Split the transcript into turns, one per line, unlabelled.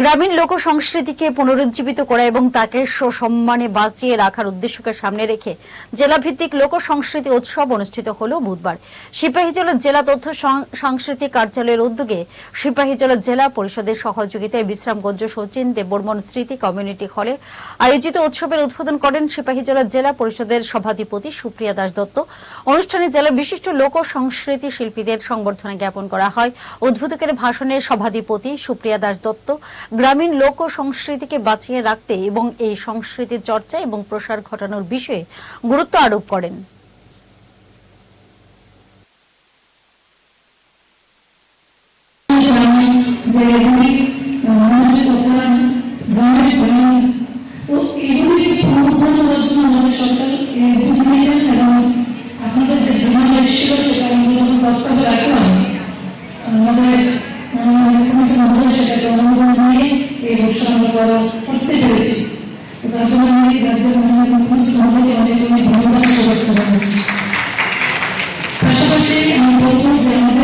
গ্রামীণ লোক সংস্কৃতিকে পুনরুজ্জীবিত করা এবং তাকে সসম্মানে বাঁচিয়ে রাখার উদ্দেশ্যকে সামনে রেখে জেলাভিত্তিক লোক সংস্কৃতি উৎসব অনুষ্ঠিত হল বুধবার সিপাহীজলা জেলা তথ্য সাংস্কৃতিক কার্যালয়ের উদ্যোগে সিপাহীজলা জেলা পরিষদের সহযোগিতায় বিশ্রামগঞ্জ সচিন দেববর্মন স্মৃতি কমিউনিটি হলে আয়োজিত উৎসবের উদ্বোধন করেন সিপাহীজলা জেলা পরিষদের সভাধিপতি সুপ্রিয়া দাস দত্ত অনুষ্ঠানে জেলার বিশিষ্ট লোক সংস্কৃতি শিল্পীদের সংবর্ধনা জ্ঞাপন করা হয় উদ্বোধকের ভাষণে সভাধিপতি সুপ্রিয়া দাস দত্ত গ্রামীণ লোক সংস্কৃতিকে বাঁচিয়ে রাখতে এবং এই সংস্কৃতির চর্চা এবং প্রসার ঘটানোর বিষয়ে গুরুত্ব আরোপ করেন
আপনাদের যে বিমান সেটা প্রস্তাব করতে পেরেছি তার জন্য আমি রাজ্য সরকারের মুখ্যমন্ত্রী মহোদয় অনেক অনেক পাশাপাশি আমি বলবো যে